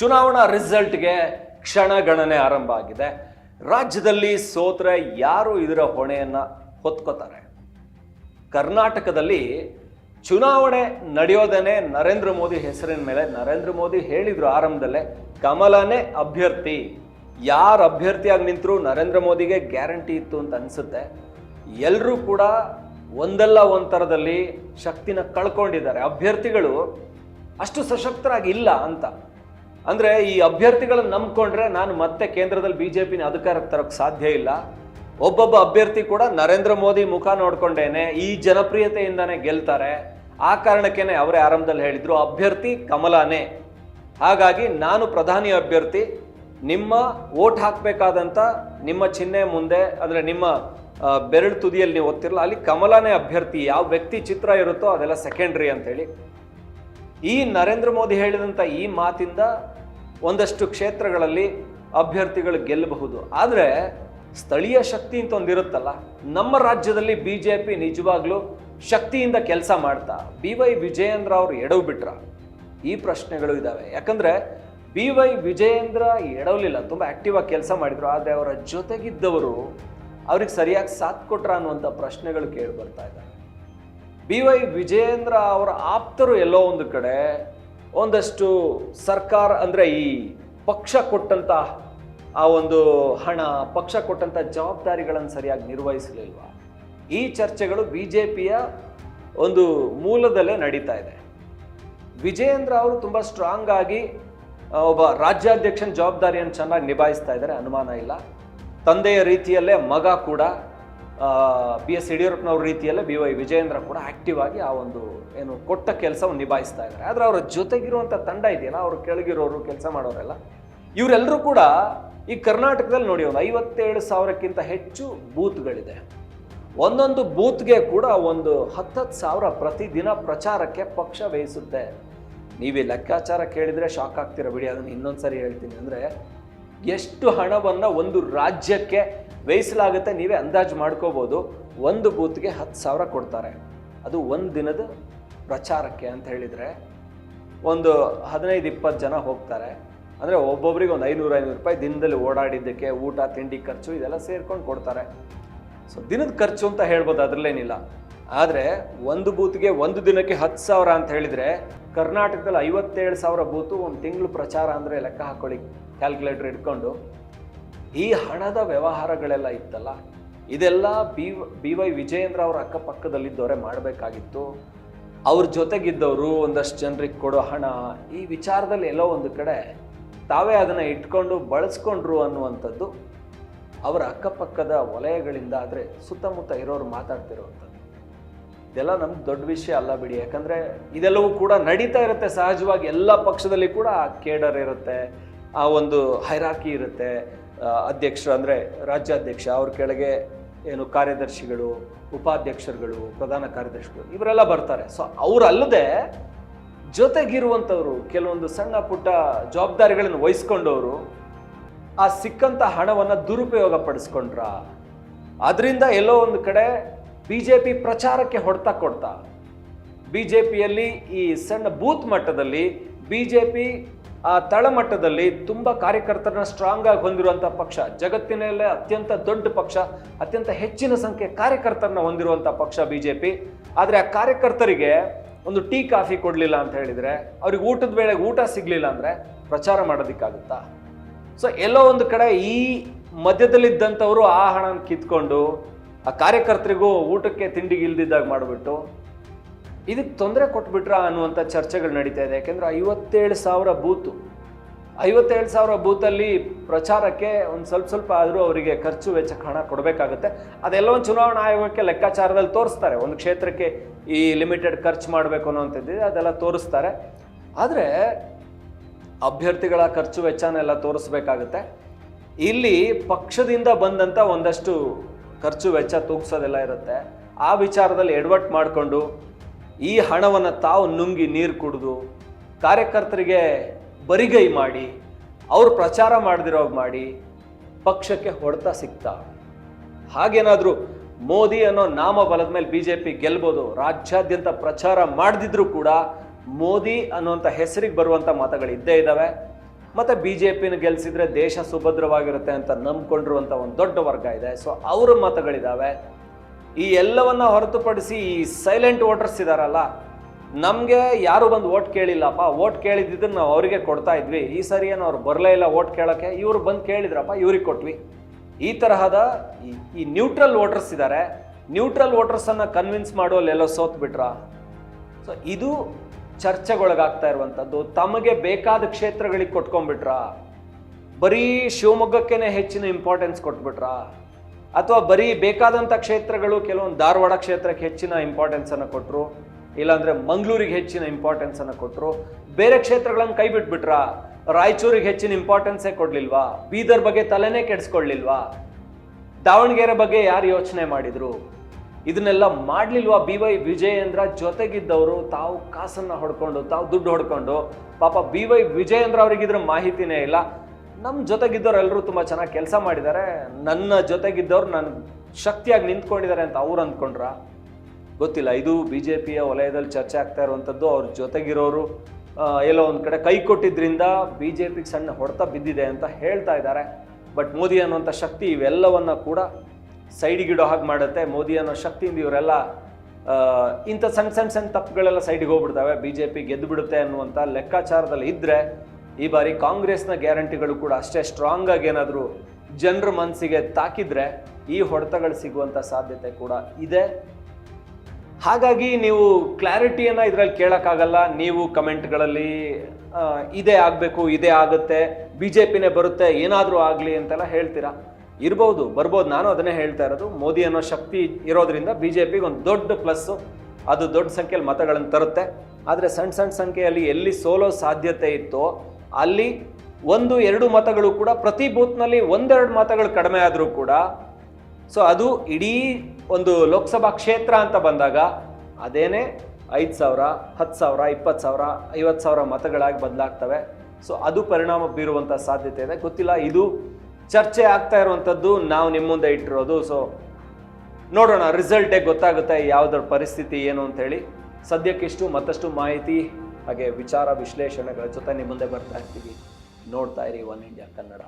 ಚುನಾವಣಾ ರಿಸಲ್ಟ್ಗೆ ಕ್ಷಣಗಣನೆ ಆರಂಭ ಆಗಿದೆ. ರಾಜ್ಯದಲ್ಲಿ ಸೋತ್ರೆ ಯಾರು ಇದರ ಹೊಣೆಯನ್ನ ಹೊತ್ಕೋತಾರೆ? ಕರ್ನಾಟಕದಲ್ಲಿ ಚುನಾವಣೆ ನಡೆಯೋದೇನೆ ನರೇಂದ್ರ ಮೋದಿ ಹೆಸರಿನ ಮೇಲೆ, ನರೇಂದ್ರ ಮೋದಿ ಹೇಳಿದ್ರು ಆರಂಭದಲ್ಲೇ, ಕಮಲನೇ ಅಭ್ಯರ್ಥಿ. ಯಾರು ಅಭ್ಯರ್ಥಿಯಾಗಿ ನಿಂತರೂ ನರೇಂದ್ರ ಮೋದಿಗೆ ಗ್ಯಾರಂಟಿ ಇತ್ತು ಅಂತ ಅನಿಸುತ್ತೆ. ಎಲ್ಲರೂ ಕೂಡ ಒಂದಲ್ಲ ಒಂದು ಥರದಲ್ಲಿ ಶಕ್ತಿನ ಕಳ್ಕೊಂಡಿದ್ದಾರೆ. ಅಭ್ಯರ್ಥಿಗಳು ಅಷ್ಟು ಸಶಕ್ತರಾಗಿ ಇಲ್ಲ ಅಂತ. ಅಂದ್ರೆ ಈ ಅಭ್ಯರ್ಥಿಗಳನ್ನ ನಂಬ್ಕೊಂಡ್ರೆ ನಾನು ಮತ್ತೆ ಕೇಂದ್ರದಲ್ಲಿ ಬಿಜೆಪಿನ ಅಧಿಕಾರಕ್ಕೆ ತರಕ್ಕೆ ಸಾಧ್ಯ ಇಲ್ಲ. ಒಬ್ಬೊಬ್ಬ ಅಭ್ಯರ್ಥಿ ಕೂಡ ನರೇಂದ್ರ ಮೋದಿ ಮುಖ ನೋಡ್ಕೊಂಡೇನೆ, ಈ ಜನಪ್ರಿಯತೆಯಿಂದಾನೇ ಗೆಲ್ತಾರೆ. ಆ ಕಾರಣಕ್ಕೇನೆ ಅವರೇ ಆರಂಭದಲ್ಲಿ ಹೇಳಿದ್ರು, ಅಭ್ಯರ್ಥಿ ಕಮಲಾನೇ. ಹಾಗಾಗಿ ನಾನು ಪ್ರಧಾನಿ ಅಭ್ಯರ್ಥಿ, ನಿಮ್ಮ ಓಟ್ ಹಾಕಬೇಕಾದಂಥ ನಿಮ್ಮ ಚಿಹ್ನೆ ಮುಂದೆ, ಅಂದರೆ ನಿಮ್ಮ ಬೆರಳು ತುದಿಯಲ್ಲಿ ನೀವು ಒತ್ತಿರಲ್ಲ, ಅಲ್ಲಿ ಕಮಲಾನೇ ಅಭ್ಯರ್ಥಿ, ಯಾವ ವ್ಯಕ್ತಿ ಚಿತ್ರ ಇರುತ್ತೋ ಅದೆಲ್ಲ ಸೆಕೆಂಡ್ರಿ ಅಂತೇಳಿ. ಈ ನರೇಂದ್ರ ಮೋದಿ ಹೇಳಿದಂಥ ಈ ಮಾತಿಂದ ಒಂದಷ್ಟು ಕ್ಷೇತ್ರಗಳಲ್ಲಿ ಅಭ್ಯರ್ಥಿಗಳು ಗೆಲ್ಲಬಹುದು. ಆದರೆ ಸ್ಥಳೀಯ ಶಕ್ತಿ ಅಂತ ಒಂದಿರುತ್ತಲ್ಲ ನಮ್ಮ ರಾಜ್ಯದಲ್ಲಿ ಬಿ ಜೆ ಪಿ ನಿಜವಾಗ್ಲೂ ಶಕ್ತಿಯಿಂದ ಕೆಲಸ ಮಾಡ್ತಾ, ಬಿ ವೈ ವಿಜಯೇಂದ್ರ ಅವರು ಎಡವು ಬಿಟ್ರ, ಈ ಪ್ರಶ್ನೆಗಳು ಇದ್ದಾವೆ ಯಾಕಂದ್ರೆ ಬಿ ವೈ ವಿಜಯೇಂದ್ರ ಎಡವಲಿಲ್ಲ, ತುಂಬ ಆಕ್ಟಿವ್ ಆಗಿ ಕೆಲಸ ಮಾಡಿದ್ರು, ಆದರೆ ಅವರ ಜೊತೆಗಿದ್ದವರು ಅವ್ರಿಗೆ ಸರಿಯಾಗಿ ಸಾಥ್ ಕೊಟ್ರ ಅನ್ನುವಂಥ ಪ್ರಶ್ನೆಗಳು ಕೇಳಿ ಬರ್ತಾ ಇದ್ದಾವೆ ಬಿ ವೈ ವಿಜಯೇಂದ್ರ ಅವರ ಆಪ್ತರು ಎಲ್ಲೋ ಒಂದು ಕಡೆ ಒಂದಷ್ಟು ಸರ್ಕಾರ ಅಂದರೆ ಈ ಪಕ್ಷ ಕೊಟ್ಟಂತ ಆ ಒಂದು ಹಣ, ಪಕ್ಷ ಕೊಟ್ಟಂತ ಜವಾಬ್ದಾರಿಗಳನ್ನು ಸರಿಯಾಗಿ ನಿರ್ವಹಿಸಲಿಲ್ವ? ಈ ಚರ್ಚೆಗಳು ಬಿ ಜೆ ಪಿಯ ಒಂದು ಮೂಲದಲ್ಲೇ ನಡೀತಾ ಇದೆ. ವಿಜಯೇಂದ್ರ ಅವರು ತುಂಬ ಸ್ಟ್ರಾಂಗ್ ಆಗಿ ಒಬ್ಬ ರಾಜ್ಯಾಧ್ಯಕ್ಷನ ಜವಾಬ್ದಾರಿಯನ್ನು ಚೆನ್ನಾಗಿ ನಿಭಾಯಿಸ್ತಾ ಇದ್ದಾರೆ. ಅನುಮಾನ ಇಲ್ಲ. ತಂದೆಯ ರೀತಿಯಲ್ಲೇ ಮಗ ಕೂಡ ಬಿ ಎಸ್ ಯಡಿಯೂರಪ್ಪನವ್ರ ರೀತಿಯಲ್ಲೇ ಬಿ ವೈ ವಿಜಯೇಂದ್ರ ಕೂಡ ಆಕ್ಟಿವ್ ಆಗಿ ಆ ಒಂದು ಏನು ಕೊಟ್ಟ ಕೆಲಸವನ್ನು ನಿಭಾಯಿಸ್ತಾ ಇದ್ದಾರೆ. ಆದರೆ ಅವರ ಜೊತೆಗಿರುವಂಥ ತಂಡ ಇದೆಯಲ್ಲ, ಅವರು ಕೆಳಗಿರೋರು, ಕೆಲಸ ಮಾಡೋರೆಲ್ಲ ಇವರೆಲ್ಲರೂ ಕೂಡ ಈ ಕರ್ನಾಟಕದಲ್ಲಿ ನೋಡಿ ಒಂದು ಐವತ್ತೇಳು ಸಾವಿರಕ್ಕಿಂತ ಹೆಚ್ಚು ಬೂತ್ಗಳಿದೆ. ಒಂದೊಂದು ಬೂತ್ಗೆ ಕೂಡ ಒಂದು ಹತ್ತತ್ತು ಸಾವಿರ ಪ್ರತಿದಿನ ಪ್ರಚಾರಕ್ಕೆ ಪಕ್ಷ ವಹಿಸುತ್ತೆ ನೀವು ಲೆಕ್ಕಾಚಾರ ಕೇಳಿದರೆ ಶಾಕ್ ಆಗ್ತೀರ ಬಿಡಿ, ಅದನ್ನು ಇನ್ನೊಂದ್ಸರಿ ಹೇಳ್ತೀನಿ ಅಂದರೆ, ಎಷ್ಟು ಹಣವನ್ನು ಒಂದು ರಾಜ್ಯಕ್ಕೆ ವ್ಯಯಿಸಲಾಗುತ್ತೆ, ನೀವೇ ಅಂದಾಜು ಮಾಡ್ಕೋಬೋದು. ಒಂದು ಬೂತ್ಗೆ ಹತ್ತು ಸಾವಿರ ಕೊಡ್ತಾರೆ. ಅದು ಒಂದು ದಿನದ ಪ್ರಚಾರಕ್ಕೆ ಅಂತ ಹೇಳಿದರೆ ಒಂದು ಹದಿನೈದು, ಇಪ್ಪತ್ತು ಜನ ಹೋಗ್ತಾರೆ. ಅಂದರೆ ಒಬ್ಬೊಬ್ರಿಗೆ ಒಂದು ಐನೂರು ಐನೂರು ರೂಪಾಯಿ ದಿನದಲ್ಲಿ ಓಡಾಡಿದ್ದಕ್ಕೆ ಊಟ, ತಿಂಡಿ ಖರ್ಚು ಇದೆಲ್ಲ ಸೇರ್ಕೊಂಡು ಕೊಡ್ತಾರೆ. ಸೊ ದಿನದ ಖರ್ಚು ಅಂತ ಹೇಳ್ಬೋದು ಅದರಲ್ಲೇನಿಲ್ಲ. ಆದರೆ ಒಂದು ಬೂತ್ಗೆ ಒಂದು ದಿನಕ್ಕೆ ಹತ್ತು ಸಾವಿರ ಅಂತ ಹೇಳಿದರೆ ಕರ್ನಾಟಕದಲ್ಲಿ ಐವತ್ತೇಳು ಸಾವಿರ ಬೂತು ಒಂದು ತಿಂಗಳು ಪ್ರಚಾರ ಅಂದರೆ ಲೆಕ್ಕ ಹಾಕೊಳ್ಳಿ ಕ್ಯಾಲ್ಕುಲೇಟ್ರ್ ಇಟ್ಕೊಂಡು ಈ ಹಣದ ವ್ಯವಹಾರಗಳೆಲ್ಲ ಇತ್ತಲ್ಲ, ಇದೆಲ್ಲ ಬಿ ಬಿ ವೈ ವಿಜಯೇಂದ್ರ ಅವರ ಅಕ್ಕಪಕ್ಕದಲ್ಲಿದ್ದವರೇ ಮಾಡಬೇಕಾಗಿತ್ತು. ಅವ್ರ ಜೊತೆಗಿದ್ದವರು ಒಂದಷ್ಟು ಜನರಿಗೆ ಕೊಡೋ ಹಣ, ಈ ವಿಚಾರದಲ್ಲಿ ಎಲ್ಲೋ ಒಂದು ಕಡೆ ತಾವೇ ಅದನ್ನು ಇಟ್ಕೊಂಡು ಬಳಸ್ಕೊಂಡ್ರು ಅನ್ನುವಂಥದ್ದು ಅವರ ಅಕ್ಕಪಕ್ಕದ ವಲಯಗಳಿಂದ ಆದರೆ ಸುತ್ತಮುತ್ತ ಇರೋರು ಮಾತಾಡ್ತಿರುವಂಥದ್ದು. ಇದೆಲ್ಲ ನಮ್ಗೆ ದೊಡ್ಡ ವಿಷಯ ಅಲ್ಲ ಬಿಡಿ, ಯಾಕಂದರೆ ಇದೆಲ್ಲವೂ ಕೂಡ ನಡೀತಾ ಇರುತ್ತೆ, ಸಹಜವಾಗಿ ಎಲ್ಲ ಪಕ್ಷದಲ್ಲಿ ಕೂಡ ಆ ಕೇಡರ್ ಇರುತ್ತೆ, ಆ ಒಂದು ಹೈರಾಕಿ ಇರುತ್ತೆ. ಅಧ್ಯಕ್ಷರು ಅಂದರೆ ರಾಜ್ಯಾಧ್ಯಕ್ಷ, ಅವ್ರ ಕೆಳಗೆ ಏನು ಕಾರ್ಯದರ್ಶಿಗಳು, ಉಪಾಧ್ಯಕ್ಷರುಗಳು, ಪ್ರಧಾನ ಕಾರ್ಯದರ್ಶಿಗಳು, ಇವರೆಲ್ಲ ಬರ್ತಾರೆ. ಸೊ ಅವರಲ್ಲದೆ ಜೊತೆಗಿರುವಂಥವ್ರು, ಕೆಲವೊಂದು ಸಣ್ಣ ಪುಟ್ಟ ಜವಾಬ್ದಾರಿಗಳನ್ನು ವಹಿಸ್ಕೊಂಡವರು, ಆ ಸಿಕ್ಕಂಥ ಹಣವನ್ನು ದುರುಪಯೋಗ ಪಡಿಸ್ಕೊಂಡ್ರ ಅದರಿಂದ ಎಲ್ಲೋ ಒಂದು ಕಡೆ ಬಿ ಜೆ ಪಿ ಪ್ರಚಾರಕ್ಕೆ ಹೊಡೆತ ಕೊಡ್ತಾ ಬಿ ಜೆ ಪಿಯಲ್ಲಿ ಈ ಸಣ್ಣ ಬೂತ್ ಮಟ್ಟದಲ್ಲಿ ಬಿ ಜೆ ಪಿ ಆ ತಳಮಟ್ಟದಲ್ಲಿ ತುಂಬ ಕಾರ್ಯಕರ್ತರನ್ನ ಸ್ಟ್ರಾಂಗ್ ಆಗಿ ಹೊಂದಿರುವಂಥ ಪಕ್ಷ, ಜಗತ್ತಿನಲ್ಲೇ ಅತ್ಯಂತ ದೊಡ್ಡ ಪಕ್ಷ, ಅತ್ಯಂತ ಹೆಚ್ಚಿನ ಸಂಖ್ಯೆ ಕಾರ್ಯಕರ್ತರನ್ನ ಹೊಂದಿರುವಂಥ ಪಕ್ಷ ಬಿ ಜೆ ಪಿ ಆದರೆ ಆ ಕಾರ್ಯಕರ್ತರಿಗೆ ಒಂದು ಟೀ, ಕಾಫಿ ಕೊಡಲಿಲ್ಲ ಅಂತ ಹೇಳಿದರೆ, ಅವ್ರಿಗೆ ಊಟದ ವೇಳೆಗೆ ಊಟ ಸಿಗಲಿಲ್ಲ ಅಂದರೆ ಪ್ರಚಾರ ಮಾಡೋದಕ್ಕಾಗುತ್ತಾ? ಸೊ ಎಲ್ಲೋ ಒಂದು ಕಡೆ ಈ ಮಧ್ಯದಲ್ಲಿದ್ದಂಥವರು ಆ ಹಣನ ಕಿತ್ಕೊಂಡು ಆ ಕಾರ್ಯಕರ್ತರಿಗೂ ಊಟಕ್ಕೆ ತಿಂಡಿಗೆ ಇಲ್ದಿದ್ದಾಗ ಮಾಡಿಬಿಟ್ಟು ಇದಕ್ಕೆ ತೊಂದರೆ ಕೊಟ್ಬಿಟ್ರ ಅನ್ನುವಂಥ ಚರ್ಚೆಗಳು ನಡೀತಾ ಇದೆ. ಯಾಕೆಂದ್ರೆ ಐವತ್ತೇಳು ಸಾವಿರ ಬೂತು. ಐವತ್ತೇಳು ಸಾವಿರ ಬೂತಲ್ಲಿ ಪ್ರಚಾರಕ್ಕೆ ಒಂದು ಸ್ವಲ್ಪ ಸ್ವಲ್ಪ ಆದರೂ ಅವರಿಗೆ ಖರ್ಚು ವೆಚ್ಚ ಹಣ ಕೊಡಬೇಕಾಗುತ್ತೆ. ಅದೆಲ್ಲ ಒಂದು ಚುನಾವಣಾ ಆಯೋಗಕ್ಕೆ ಲೆಕ್ಕಾಚಾರದಲ್ಲಿ ತೋರಿಸ್ತಾರೆ. ಒಂದು ಕ್ಷೇತ್ರಕ್ಕೆ ಈ ಲಿಮಿಟೆಡ್ ಖರ್ಚು ಮಾಡಬೇಕು ಅನ್ನೋಂಥದ್ದಿದೆ ಅದೆಲ್ಲ ತೋರಿಸ್ತಾರೆ. ಆದರೆ ಅಭ್ಯರ್ಥಿಗಳ ಖರ್ಚು ವೆಚ್ಚನೆಲ್ಲ ತೋರಿಸ್ಬೇಕಾಗುತ್ತೆ. ಇಲ್ಲಿ ಪಕ್ಷದಿಂದ ಬಂದಂಥ ಒಂದಷ್ಟು ಖರ್ಚು ವೆಚ್ಚ ತೂಗಿಸೋದೆಲ್ಲ ಇರುತ್ತೆ. ಆ ವಿಚಾರದಲ್ಲಿ ಎಡವಟ್ಟು ಮಾಡಿಕೊಂಡು ಈ ಹಣವನ್ನು ತಾವು ನುಂಗಿ ನೀರು ಕುಡಿದು ಕಾರ್ಯಕರ್ತರಿಗೆ ಬರಿಗೈ ಮಾಡಿ, ಅವರು ಪ್ರಚಾರ ಮಾಡದಿರೋ ಮಾಡಿ ಪಕ್ಷಕ್ಕೆ ಹೊಡೆತ ಸಿಗ್ತಾ ಹಾಗೇನಾದರೂ ಮೋದಿ ಅನ್ನೋ ನಾಮ ಬಲದ ಮೇಲೆ ಬಿ ಜೆ ಪಿ ಗೆಲ್ಬೋದು, ರಾಜ್ಯಾದ್ಯಂತ ಪ್ರಚಾರ ಮಾಡದಿದ್ರೂ ಕೂಡ ಮೋದಿ ಅನ್ನುವಂಥ ಹೆಸರಿಗೆ ಬರುವಂಥ ಮತಗಳು ಇದ್ದೇ ಇದ್ದಾವೆ ಮತ್ತು ಬಿ ಜೆ ಪಿನ ಗೆಲ್ಲಿಸಿದ್ರೆ ದೇಶ ಸುಭದ್ರವಾಗಿರುತ್ತೆ ಅಂತ ನಂಬ್ಕೊಂಡಿರುವಂಥ ಒಂದು ದೊಡ್ಡ ವರ್ಗ ಇದೆ. ಸೊ ಅವರ ಮತಗಳಿದ್ದಾವೆ ಈ ಎಲ್ಲವನ್ನ ಹೊರತುಪಡಿಸಿ ಈ ಸೈಲೆಂಟ್ ವೋಟರ್ಸ್ ಇದಾರಲ್ಲ, ನಮಗೆ ಯಾರು ಬಂದು ಓಟ್ ಕೇಳಿಲ್ಲಪ್ಪ ಓಟ್ ಕೇಳಿದ್ದನ್ನು ನಾವು ಅವರಿಗೆ ಕೊಡ್ತಾ ಇದ್ವಿ. ಈ ಸರಿ ಏನು ಅವ್ರು ಬರಲೇ ಇಲ್ಲ ಓಟ್ ಕೇಳೋಕ್ಕೆ, ಇವರು ಬಂದು ಕೇಳಿದ್ರಪ್ಪ, ಇವ್ರಿಗೆ ಕೊಟ್ವಿ. ಈ ತರಹದ ಈ- ನ್ಯೂಟ್ರಲ್ ವೋಟರ್ಸ್ ಇದ್ದಾರೆ ನ್ಯೂಟ್ರಲ್ ವೋಟರ್ಸನ್ನು ಕನ್ವಿನ್ಸ್ ಮಾಡುವಲ್ಲೆಲ್ಲೋ ಸೋತ್ ಬಿಟ್ರಾ ಸೊ ಇದು ಚರ್ಚೆಗೊಳಗಾಗ್ತಾ ಇರುವಂಥದ್ದು ತಮಗೆ ಬೇಕಾದ ಕ್ಷೇತ್ರಗಳಿಗೆ ಕೊಟ್ಕೊಂಡ್ಬಿಟ್ರಾ? ಬರೀ ಶಿವಮೊಗ್ಗಕ್ಕೇನೆ ಹೆಚ್ಚಿನ ಇಂಪಾರ್ಟೆನ್ಸ್ ಕೊಟ್ಬಿಟ್ರಾ? ಅಥವಾ ಬರೀ ಬೇಕಾದಂಥ ಕ್ಷೇತ್ರಗಳು ಕೆಲವೊಂದು ಧಾರವಾಡ ಕ್ಷೇತ್ರಕ್ಕೆ ಹೆಚ್ಚಿನ ಇಂಪಾರ್ಟೆನ್ಸನ್ನು ಕೊಟ್ಟರು ಇಲ್ಲಾಂದರೆ ಮಂಗಳೂರಿಗೆ ಹೆಚ್ಚಿನ ಇಂಪಾರ್ಟೆನ್ಸನ್ನು ಕೊಟ್ಟರು ಬೇರೆ ಕ್ಷೇತ್ರಗಳನ್ನು ಕೈ ಬಿಟ್ಬಿಟ್ರಾ? ರಾಯಚೂರಿಗೆ ಹೆಚ್ಚಿನ ಇಂಪಾರ್ಟೆನ್ಸೇ ಕೊಡಲಿಲ್ವಾ? ಬೀದರ್ ಬಗ್ಗೆ ತಲೆನೇ ಕೆಡಿಸ್ಕೊಳ್ಳಿಲ್ವಾ? ದಾವಣಗೆರೆ ಬಗ್ಗೆ ಯಾರು ಯೋಚನೆ ಮಾಡಿದರು? ಇದನ್ನೆಲ್ಲ ಮಾಡಲಿಲ್ವಾ ಬಿ ವೈ ವಿಜಯೇಂದ್ರ ಜೊತೆಗಿದ್ದವರು? ತಾವು ಕಾಸನ್ನು ಹೊಡ್ಕೊಂಡು, ತಾವು ದುಡ್ಡು ಹೊಡ್ಕೊಂಡು, ಪಾಪ ಬಿ ವೈ ವಿಜಯೇಂದ್ರ ಅವ್ರಿಗಿದ್ರ ಮಾಹಿತಿನೇ ಇಲ್ಲ. ನಮ್ಮ ಜೊತೆಗಿದ್ದವ್ರು ಎಲ್ಲರೂ ತುಂಬ ಚೆನ್ನಾಗಿ ಕೆಲಸ ಮಾಡಿದ್ದಾರೆ ನನ್ನ ಜೊತೆಗಿದ್ದವ್ರು ನನ್ನ ಶಕ್ತಿಯಾಗಿ ನಿಂತ್ಕೊಂಡಿದ್ದಾರೆ ಅಂತ ಅವ್ರು ಅಂದ್ಕೊಂಡ್ರ. ಗೊತ್ತಿಲ್ಲ, ಇದು ಬಿ ಜೆ ಪಿಯ ವಲಯದಲ್ಲಿ ಚರ್ಚೆ ಆಗ್ತಾ ಇರುವಂಥದ್ದು ಅವ್ರ ಜೊತೆಗಿರೋರು ಎಲ್ಲೋ ಒಂದು ಕಡೆ ಕೈ ಕೊಟ್ಟಿದ್ದರಿಂದ ಬಿ ಜೆ ಪಿಗೆ ಸಣ್ಣ ಹೊಡೆತ ಬಿದ್ದಿದೆ ಅಂತ ಹೇಳ್ತಾ ಇದ್ದಾರೆ ಬಟ್ ಮೋದಿ ಅನ್ನುವಂಥ ಶಕ್ತಿ ಇವೆಲ್ಲವನ್ನ ಕೂಡ ಸೈಡಿಗಿಡೋ ಹಾಗೆ ಮಾಡುತ್ತೆ. ಮೋದಿ ಅನ್ನೋ ಶಕ್ತಿಯಿಂದ ಇವರೆಲ್ಲ ಇಂಥ ಸಣ್ಣ ಸಣ್ಣ ಸಣ್ಣ ತಪ್ಪುಗಳೆಲ್ಲ ಸೈಡಿಗೆ ಹೋಗ್ಬಿಡ್ತವೆ. ಬಿ ಜೆ ಪಿ ಗೆದ್ದು ಬಿಡುತ್ತೆ ಅನ್ನುವಂಥ ಲೆಕ್ಕಾಚಾರದಲ್ಲಿ ಇದ್ದರೆ ಈ ಬಾರಿ ಕಾಂಗ್ರೆಸ್ನ ಗ್ಯಾರಂಟಿಗಳು ಕೂಡ ಅಷ್ಟೇ ಸ್ಟ್ರಾಂಗ್ ಆಗಿ ಏನಾದರೂ ಜನರ ಮನಸ್ಸಿಗೆ ತಾಕಿದ್ರೆ ಈ ಹೊಡೆತಗಳು ಸಿಗುವಂಥ ಸಾಧ್ಯತೆ ಕೂಡ ಇದೆ. ಹಾಗಾಗಿ ನೀವು ಕ್ಲಾರಿಟಿಯನ್ನು ಇದರಲ್ಲಿ ಕೇಳೋಕ್ಕಾಗಲ್ಲ. ನೀವು ಕಮೆಂಟ್ಗಳಲ್ಲಿ ಇದೇ ಆಗಬೇಕು, ಇದೇ ಆಗುತ್ತೆ ಬಿ ಜೆ ಪಿನೇ ಬರುತ್ತೆ, ಏನಾದರೂ ಆಗಲಿ ಅಂತೆಲ್ಲ ಹೇಳ್ತೀರಾ? ಇರ್ಬೋದು, ಬರ್ಬೋದು, ನಾನು ಅದನ್ನೇ ಹೇಳ್ತಾ ಇರೋದು. ಮೋದಿ ಅನ್ನೋ ಶಕ್ತಿ ಇರೋದ್ರಿಂದ ಬಿ ಜೆ ಪಿಗೆ ಒಂದು ದೊಡ್ಡ ಪ್ಲಸ್ಸು ಅದು ದೊಡ್ಡ ಸಂಖ್ಯೆಯಲ್ಲಿ ಮತಗಳನ್ನು ತರುತ್ತೆ. ಆದರೆ ಸಣ್ಣ ಸಣ್ಣ ಸಂಖ್ಯೆಯಲ್ಲಿ ಎಲ್ಲಿ ಸೋಲೋ ಸಾಧ್ಯತೆ ಇತ್ತೋ ಅಲ್ಲಿ ಒಂದು, ಎರಡು ಮತಗಳು ಕೂಡ ಪ್ರತಿ ಬೂತ್ನಲ್ಲಿ ಒಂದೆರಡು ಮತಗಳು ಕಡಿಮೆ ಆದರೂ ಕೂಡ, ಸೊ ಅದು ಇಡೀ ಒಂದು ಲೋಕಸಭಾ ಕ್ಷೇತ್ರ ಅಂತ ಬಂದಾಗ ಅದೇನೇ ಐದು ಸಾವಿರ, ಹತ್ತು ಸಾವಿರ, ಇಪ್ಪತ್ತು ಸಾವಿರ, ಐವತ್ತು ಸಾವಿರ ಮತಗಳಾಗಿ ಬದಲಾಗ್ತವೆ. ಸೊ ಅದು ಪರಿಣಾಮ ಬೀರುವಂಥ ಸಾಧ್ಯತೆ ಇದೆ. ಗೊತ್ತಿಲ್ಲ, ಇದು ಚರ್ಚೆ ಆಗ್ತಾ ಇರುವಂಥದ್ದು ನಾವು ನಿಮ್ಮ ಮುಂದೆ ಇಟ್ಟಿರೋದು. ಸೊ ನೋಡೋಣ, ರಿಸಲ್ಟೇ ಗೊತ್ತಾಗುತ್ತೆ, ಯಾವುದರ ಪರಿಸ್ಥಿತಿ ಏನು ಅಂತ ಹೇಳಿ. ಸದ್ಯಕ್ಕಿಷ್ಟು ಮತ್ತಷ್ಟು ಮಾಹಿತಿ ಹಾಗೆ ವಿಚಾರ ವಿಶ್ಲೇಷಣೆಗಳ ಜೊತೆ ನಿಮ್ಮ ಮುಂದೆ ಬರ್ತಾ ಇರ್ತೀವಿ. ನೋಡ್ತಾ ಇರಿ ಒನ್ ಇಂಡಿಯಾ ಕನ್ನಡ.